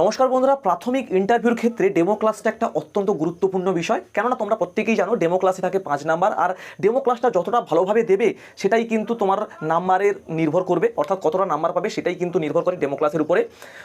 নমস্কার বন্ধুরা, প্রাথমিক ইন্টারভিউর ক্ষেত্রে ডেমো ক্লাসটা একটা অত্যন্ত গুরুত্বপূর্ণ বিষয়। কেননা তোমরা প্রত্যেকেই জানো ডেমো ক্লাসে থাকে পাঁচ নাম্বার, আর ডেমো ক্লাসটা যতটা ভালোভাবে দেবে, সেটাই কিন্তু তোমার নাম্বারের নির্ভর করবে, অর্থাৎ কতটা নাম্বার পাবে, সেটাই কিন্তু নির্ভর করে ডেমো ক্লাসের উপরে।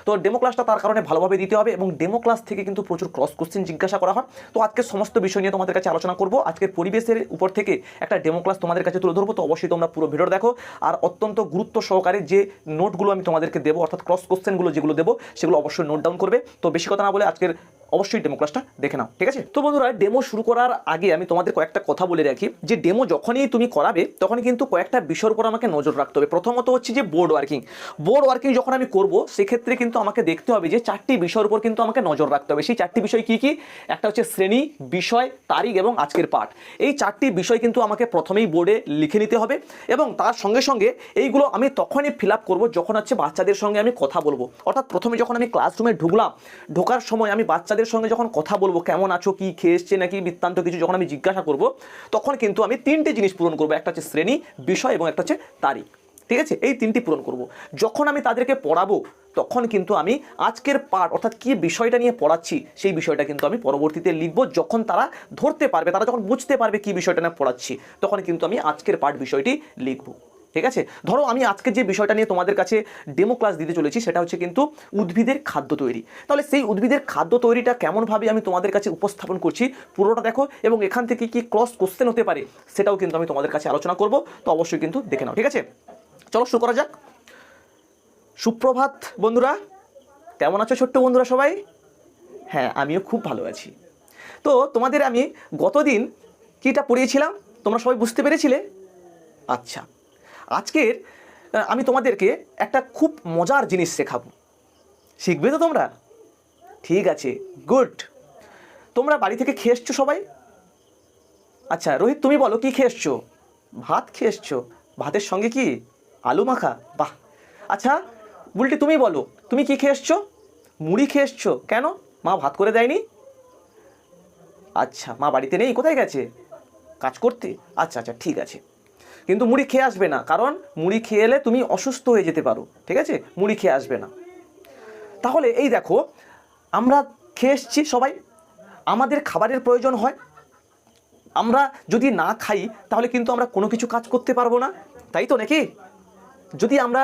তো ডেমো ক্লাসটা তার কারণে ভালোভাবে দিতে হবে, এবং ডেমো ক্লাস থেকে কিন্তু প্রচুর ক্রস কোশ্চেন জিজ্ঞাসা করা হয়। তো আজকে সমস্ত বিষয় নিয়ে তোমাদের কাছে আলোচনা করব। আজকের পরিবেশের উপর থেকে একটা ডেমো ক্লাস তোমাদের কাছে তুলে ধরবো, তো অবশ্যই তোমরা পুরো ভিডিও দেখো। আর অত্যন্ত গুরুত্ব সহকারে যে নোটগুলো আমি তোমাদেরকে দেবো, অর্থাৎ ক্রস কোশ্চেনগুলো যেগুলো দেবো, সেগুলো অবশ্যই নোট ডাউন করবে, তো বেশি কথা না বলে আজকের অবশ্যই ডেমো ক্লাসটা দেখে নাও, ঠিক আছে? তো বন্ধুরা ডেমো শুরু করার আগে আমি তোমাদের কয়েকটা কথা বলে রাখি, যে ডেমো যখনই তুমি করাবে তখন কিন্তু কয়েকটা বিষয়ের উপর আমাকে নজর রাখতে হবে। প্রথমত হচ্ছে যে বোর্ড ওয়ার্কিং বোর্ড ওয়ার্কিং যখন আমি করব, সেক্ষেত্রে কিন্তু আমাকে দেখতে হবে যে চারটি বিষয়ের উপর কিন্তু আমাকে নজর রাখতে হবে। সেই চারটি বিষয় কি কি? একটা হচ্ছে শ্রেণি, বিষয়, তারিখ এবং আজকের পাঠ। এই চারটি বিষয় কিন্তু আমাকে প্রথমেই বোর্ডে লিখে নিতে হবে এবং তার সঙ্গে সঙ্গে এইগুলো আমি তখনই ফিল আপ করব যখন হচ্ছে বাচ্চাদের সঙ্গে আমি কথা বলব। অর্থাৎ প্রথমে যখন আমি ক্লাসরুমে ঢুকলাম। ঢোকার সময় আমি বাচ্চাদের সঙ্গে যখন কথা বলব, কেমন আছো, কি খেয়ে এসছে নাকি বৃত্তান্ত কিছু যখন আমি জিজ্ঞাসা করব, তখন কিন্তু আমি তিনটে জিনিস পূরণ করব। একটা হচ্ছে শ্রেণি, বিষয় এবং একটা হচ্ছে তারিখ। ঠিক আছে? এই তিনটি পূরণ করব। যখন আমি তাদেরকে পড়াবো, তখন কিন্তু আমি আজকের পাঠ, অর্থাৎ কি বিষয়টা নিয়ে পড়াচ্ছি, সেই বিষয়টা কিন্তু আমি পরবর্তীতে লিখব। যখন তারা ধরতে পারবে, তারা যখন বুঝতে পারবে কি বিষয়টা নিয়ে পড়াচ্ছি, তখন কিন্তু আমি আজকের পাঠ বিষয়টি লিখব। ঠিক আছে? ধরো আমি আজকে যে বিষয়টা নিয়ে তোমাদের কাছে ডেমো ক্লাস দিতে চলেছি, সেটা হচ্ছে কিন্তু উদ্ভিদের খাদ্য তৈরি। তাহলে সেই উদ্ভিদের খাদ্য তৈরিটা কেমনভাবে আমি তোমাদের কাছে উপস্থাপন করছি, পুরোটা দেখো এবং এখান থেকে কি ক্রস কোশ্চেন হতে পারে, সেটাও কিন্তু আমি তোমাদের কাছে আলোচনা করব, তো অবশ্যই কিন্তু দেখে নাও, ঠিক আছে? চলো শুরু করা যাক। সুপ্রভাত বন্ধুরা, কেমন আছো ছোট্ট বন্ধুরা সবাই? হ্যাঁ আমিও খুব ভালো আছি। তো তোমাদের আমি গতদিন কীটা পড়িয়েছিলাম? তোমরা সবাই বুঝতে পেরেছিলে? আচ্ছা আজকের আমি তোমাদেরকে একটা খুব মজার জিনিস শেখাবো। শিখবে তো তোমরা? ঠিক আছে, গুড। তোমরা বাড়ি থেকে খেয়ে এসছো সবাই? আচ্ছা রোহিত, তুমি বলো, কি খেয়ে এসছো ভাত খেয়ে এসছো ভাতের সঙ্গে কি? আলু মাখা? বাহ। আচ্ছা বুলটি তুমি বলো, তুমি কি খেয়ে এসছো মুড়ি খেয়ে এসছো কেন? মা ভাত করে দেয়নি? আচ্ছা মা বাড়িতে নেই, কোথায় গেছে? কাজ করতে? আচ্ছা আচ্ছা ঠিক আছে। কিন্তু মুড়ি খেয়ে আসবে না, কারণ মুড়ি খেয়ে এলে তুমি অসুস্থ হয়ে যেতে পারো, ঠিক আছে? মুড়ি খেয়ে আসবে না। তাহলে এই দেখো, আমরা খেয়ে এসছি সবাই, আমাদের খাবারের প্রয়োজন হয়। আমরা যদি না খাই, তাহলে কিন্তু আমরা কোনো কিছু কাজ করতে পারব না, তাই তো নাকি? যদি আমরা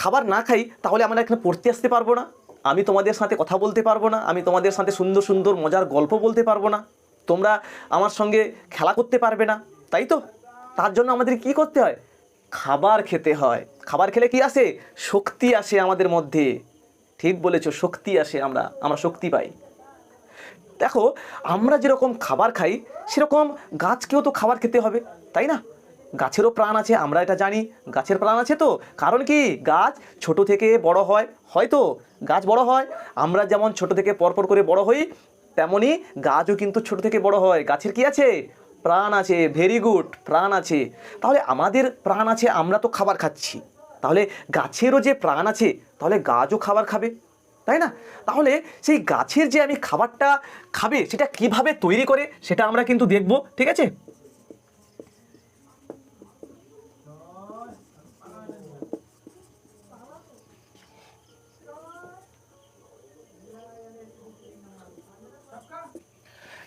খাবার না খাই, তাহলে আমরা এখানে পড়তে আসতে পারব না, আমি তোমাদের সাথে কথা বলতে পারব না, আমি তোমাদের সাথে সুন্দর সুন্দর মজার গল্প বলতে পারব না, তোমরা আমার সঙ্গে খেলা করতে পারবে না, তাই তো? তার জন্য আমাদের কি করতে হয়? খাবার খেতে হয়। খাবার খেলে কি আসে? শক্তি আসে আমাদের মধ্যে। ঠিক বলেছ, শক্তি আসে আমরা আমরা শক্তি পাই। দেখো, আমরা যেরকম খাবার খাই, সেরকম গাছকেও তো খাবার খেতে হবে, তাই না? গাছেরও প্রাণ আছে, আমরা এটা জানি। গাছের প্রাণ আছে তো। কারণ কি? গাছ ছোট থেকে বড় হয় হয়তো গাছ বড় হয়। আমরা যেমন ছোট থেকে পরপর করে বড় হই তেমনই গাছও কিন্তু ছোট থেকে বড় হয়। গাছের কি আছে? প্রাণ আছে ভেরি গুড প্রাণ আছে। তাহলে আমাদের প্রাণ আছে, আমরা তো খাবার খাচ্ছি। তাহলে গাছেরও যে প্রাণ আছে, তাহলে গাছও খাবার খাবে, তাই না? তাহলে সেই গাছের যে আমি খাবারটা খাবে, সেটা কীভাবে তৈরি করে, সেটা আমরা কিন্তু দেখব, ঠিক আছে?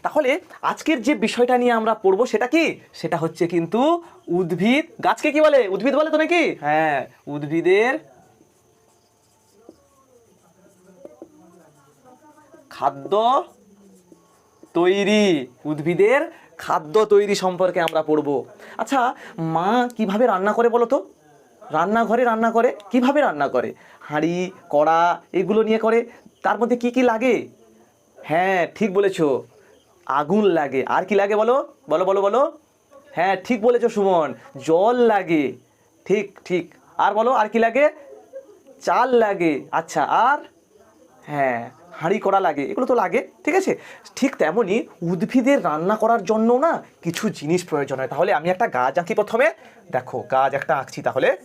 তাহলে আজকের যে বিষয়টা নিয়ে আমরা পড়ব সেটা কি? সেটা হচ্ছে কিন্তু উদ্ভিদ। গাছকে কি বলে? উদ্ভিদ বলে তো নাকি হ্যাঁ উদ্ভিদের খাদ্য তৈরি, উদ্ভিদের খাদ্য তৈরি সম্পর্কে আমরা পড়ব। আচ্ছা মা কীভাবে রান্না করে বলো তো? রান্নাঘরে রান্না করে? কীভাবে রান্না করে? হাঁড়ি, কড়া, এগুলো নিয়ে করে? তার মধ্যে কি কি লাগে? হ্যাঁ ঠিক বলেছ। আগুন লাগে। আর কি লাগে বলো? বলো বলো বলো। হ্যাঁ ঠিক বলেছ সুমন। জল লাগে। ঠিক ঠিক। আর বলো, আর কি লাগে? চাল লাগে। আচ্ছা আর? হ্যাঁ হাঁড়ি করা লাগে। এগুলো তো লাগে, ঠিক আছে? ঠিক তেমনই উদ্ভিদের রান্না করার জন্য না কিছু জিনিস প্রয়োজন হয়। তাহলে আমি একটা গাছ আঁকি প্রথমে। দেখো, গাছ একটা আঁকছি তাহলে।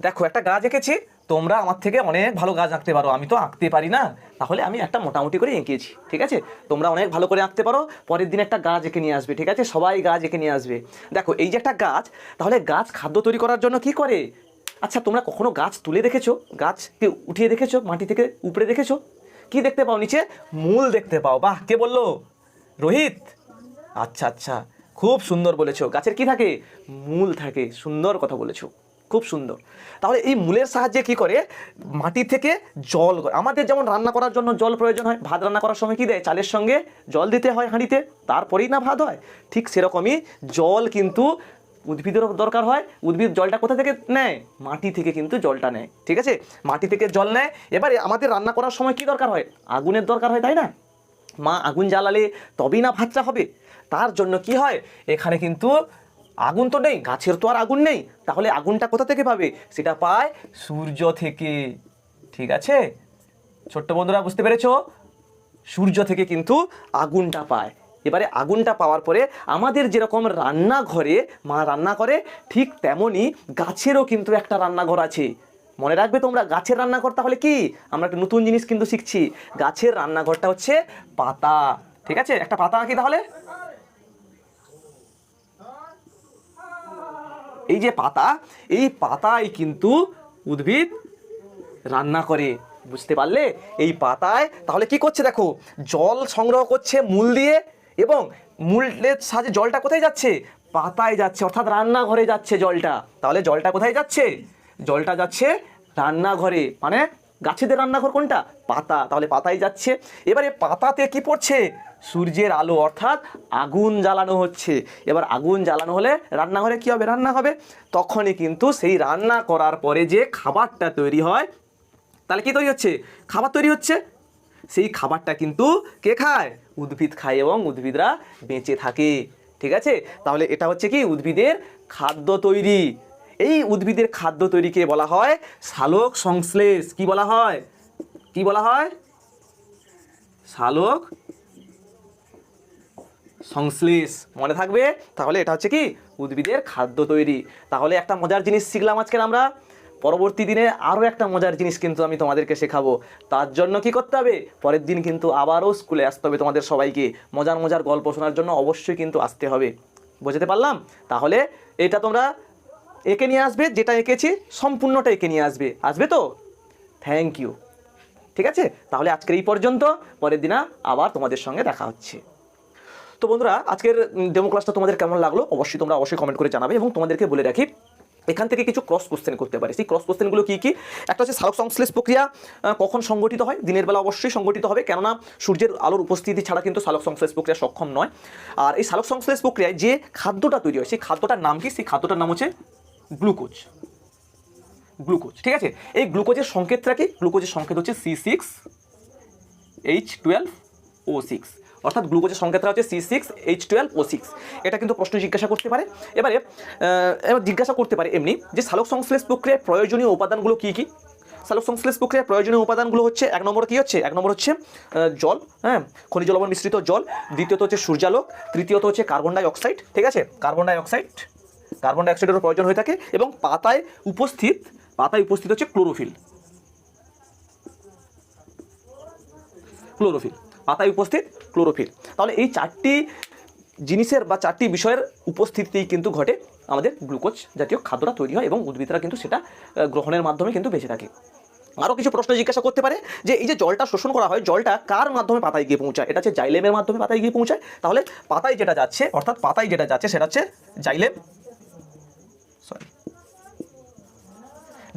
দেখো, একটা গাছ এঁকেছি, তোমরা আমার থেকে অনেক ভালো গাছ আঁকতে পারো। আমি তো আঁকতে পারি না। তাহলে আমি একটা মোটামুটি করে এঁকেছি, ঠিক আছে? তোমরা অনেক ভালো করে আঁকতে পারো। পরের দিন একটা গাছ এঁকে নিয়ে আসবে, ঠিক আছে? সবাই গাছ এঁকে নিয়ে আসবে। দেখো, এই যে একটা গাছ, তাহলে গাছ খাদ্য তৈরি করার জন্য কি করে? আচ্ছা তোমরা কখনো গাছ তুলে দেখেছ? গাছকে উঠিয়ে দেখেছ? মাটি থেকে উপরে দেখেছ? কি দেখতে পাও নিচে? মূল দেখতে পাও। বাহ, কে বলল? রোহিত? আচ্ছা আচ্ছা খুব সুন্দর বলেছ। গাছের কি থাকে? মূল থাকে। সুন্দর কথা বলেছ। খুব সুন্দর। তাহলে এই মূলের সাহায্যে কি করে? মাটি থেকে জল। আমাদের যেমন রান্না করার জন্য জল প্রয়োজন হয়, ভাত রান্না করার সময় কি দেয়? চালের সঙ্গে জল দিতে হয় হাঁড়িতে, তারপরেই না ভাত হয়। ঠিক সেরকমই জল কিন্তু উদ্ভিদেরও দরকার হয়, উদ্ভিদ জলটা কোথা থেকে নেয়? মাটি থেকে কিন্তু জলটা নেয়। ঠিক আছে? মাটি থেকে জল নেয়। এবারে আমাদের রান্না করার সময় কি দরকার হয়? আগুনের দরকার হয়, তাই না? মা আগুন জ্বালালে তবেই না ভাতটা হবে। তার জন্য কি হয়? এখানে কিন্তু আগুন তো নেই, গাছের তো আর আগুন নেই। তাহলে আগুনটা কোথা থেকে পাবে? সেটা পায় সূর্য থেকে। ঠিক আছে? ছোট্ট বন্ধুরা, বুঝতে পেরেছ? সূর্য থেকে কিন্তু আগুনটা পায়। এবারে আগুনটা পাওয়ার পরে আমাদের যেরকম রান্নাঘরে মা রান্না করে, ঠিক তেমনই গাছেরও কিন্তু একটা রান্নাঘর আছে। মনে রাখবে তোমরা, গাছের রান্নাঘর তাহলে কি? আমরা একটা নতুন জিনিস কিন্তু শিখছি। গাছের রান্নাঘরটা হচ্ছে পাতা। ঠিক আছে? একটা পাতা আঁকি তাহলে। এই যে পাতা, এই পাতায় কিন্তু উদ্ভিদ রান্না করে, বুঝতে পারলে? এই পাতায়, তাহলে কি করছে দেখো? জল সংগ্রহ করছে মূল দিয়ে এবং মূলের সাহায্যে জলটা কোথায় যাচ্ছে? পাতায় যাচ্ছে, অর্থাৎ রান্নাঘরে যাচ্ছে জলটা। তাহলে জলটা কোথায় যাচ্ছে? জলটা যাচ্ছে রান্নাঘরে মানে গাছেদের রান্নাঘর কোনটা? পাতা। তাহলে পাতায় যাচ্ছে। এবারে পাতাতে কি পড়ছে? সূর্যের আলো, অর্থাৎ আগুন জ্বালানো হচ্ছে। এবার আগুন জ্বালানো হলে রান্নাঘরে কি হবে? রান্না হবে। তখনই কিন্তু সেই রান্না করার পরে যে খাবারটা তৈরি হয়, তাহলে কি তৈরি হচ্ছে? খাবার তৈরি হচ্ছে। সেই খাবারটা কিন্তু কে খায়? উদ্ভিদ খায় এবং উদ্ভিদরা বেঁচে থাকে। ঠিক আছে? তাহলে এটা হচ্ছে কি? উদ্ভিদের খাদ্য তৈরি। এই উদ্ভিদের খাদ্য তৈরিকে বলা হয় সালোক সংশ্লেষ। কি বলা হয়? কি বলা হয়? সালোক সংশ্লেষ। মনে থাকবে? তাহলে এটা হচ্ছে কি? উদ্ভিদের খাদ্য তৈরি। তাহলে একটা মজার জিনিস শিখলাম আজকে আমরা। পরবর্তী দিনে আরও একটা মজার জিনিস কিন্তু আমি তোমাদেরকে শেখাবো। তার জন্য কি করতে হবে? পরের দিন কিন্তু আবারও স্কুলে আসতে হবে তোমাদের সবাইকে। মজার মজার গল্প শোনার জন্য অবশ্যই কিন্তু আসতে হবে। বুঝতে পারলাম? তাহলে এটা তোমরা এঁকে নিয়ে আসবে, যেটা এঁকেছি, সম্পূর্ণটা এঁকে নিয়ে আসবে। আসবে তো? থ্যাংক ইউ ঠিক আছে? তাহলে আজকের এই পর্যন্ত। পরের দিনা আবার তোমাদের সঙ্গে দেখা হচ্ছে। তো বন্ধুরা, আজকের ডেমো ক্লাসটা তোমাদের কেমন লাগল? অবশ্যই তোমরা অবশ্যই কমেন্ট করে জানাবে এবং তোমাদেরকে বলে রাখি, এখান থেকে কিছু ক্রস কোশ্চেন করতে পারে। সেই ক্রস কোশ্চেনগুলো কী কী? একটা হচ্ছে সালোক সংশ্লেষ প্রক্রিয়া কখন সংগঠিত হয়? দিনের বেলা অবশ্যই সংগঠিত হবে, কেননা সূর্যের আলোর উপস্থিতি ছাড়া কিন্তু সালোক সংশ্লেষ প্রক্রিয়া সক্ষম নয়। আর এই সালোক সংশ্লেষ প্রক্রিয়ায় যে খাদ্যটা তৈরি হয়, সেই খাদ্যটার নাম কি? সেই খাদ্যটার নাম হচ্ছে গ্লুকোজ। গ্লুকোজ, ঠিক আছে? এই গ্লুকোজের সংকেতটা কি? গ্লুকোজের সংকেত হচ্ছে C six H twelve O six অর্থাৎ গ্লুকোজের সংকেতটা হচ্ছে C six H twelve O six এটা কিন্তু প্রশ্ন জিজ্ঞাসা করতে পারে। এবারে এবার জিজ্ঞাসা করতে পারে এমনি যে সালোক সংশ্লেষ প্রক্রিয়ায় প্রয়োজনীয় উপাদানগুলো কী কী? সালোক সংশ্লেষ প্রক্রিয়ায় প্রয়োজনীয় উপাদানগুলো হচ্ছে, এক নম্বর কী হচ্ছে? এক নম্বর হচ্ছে জল হ্যাঁ? খনিজ লবণ মিশ্রিত জল। দ্বিতীয়ত হচ্ছে সূর্যালোক। তৃতীয়ত হচ্ছে কার্বন ডাই অক্সাইড, ঠিক আছে? কার্বন ডাই অক্সাইড কার্বন ডাই অক্সাইডেরও প্রয়োজন হয়ে থাকে এবং পাতায় উপস্থিত পাতায় উপস্থিত হচ্ছে ক্লোরোফিল ক্লোরোফিল পাতায় উপস্থিত ক্লোরোফিল তাহলে এই চারটি জিনিসের বা চারটি বিষয়ের উপস্থিতিতেই কিন্তু ঘটে আমাদের গ্লুকোজ জাতীয় খাদ্যটা তৈরি হয় এবং উদ্ভিদরা কিন্তু সেটা গ্রহণের মাধ্যমে কিন্তু বেঁচে থাকে। আরও কিছু প্রশ্ন জিজ্ঞাসা করতে পারে যে এই যে জলটা শোষণ করা হয়, জলটা কার মাধ্যমে পাতায় গিয়ে পৌঁছায়? এটা হচ্ছে জাইলেমের মাধ্যমে পাতায় গিয়ে পৌঁছায়। তাহলে পাতায় যেটা যাচ্ছে, অর্থাৎ পাতায় যেটা যাচ্ছে, সেটা হচ্ছে জাইলেম।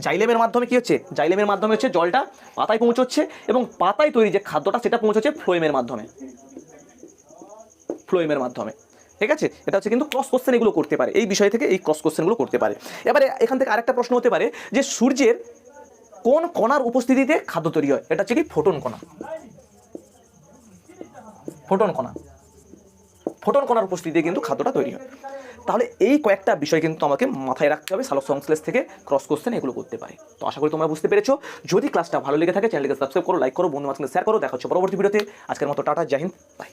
জাইলেমের মাধ্যমে কি হচ্ছে? জাইলেমের মাধ্যমে হচ্ছে জলটা পাতায় পৌঁছচ্ছে এবং পাতায় তৈরি যে খাদ্যটা সেটা পৌঁছচ্ছে ফ্লোয়েমের মাধ্যমে। ফ্লোয়েমের মাধ্যমে। ঠিক আছে? এটা হচ্ছে কিন্তু ক্রস কোশ্চেন এগুলো করতে পারে। এই বিষয় থেকে এই ক্রস কোশ্চেনগুলো করতে পারে। এবারে এখান থেকে আরেকটা প্রশ্ন হতে পারে যে সূর্যের কোন কণার উপস্থিতিতে খাদ্য তৈরি হয়? এটা হচ্ছে কি ফোটন কণা। ফোটন কণা। ফোটন কণার উপস্থিতিতে কিন্তু খাদ্যটা তৈরি হয়। তাহলে এই কয়েকটা বিষয় কিন্তু আমাকে মাথায় রাখতে হবে সালো সংশ্লেষ থেকে ক্রস কোশ্চেন এগুলো করতে পারে। তো আশা করি তোমরা বুঝতে পেরেছ। যদি ক্লাসটা ভালো লেগে থাকে চ্যানেলকে সাবস্ক্রাইব করো লাইক করো বন্ধু বান্ধবকে শেয়ার করো। দেখা হচ্ছে পরবর্তী ভিডিওতে আজকের মতো টাটা জাহিন বাই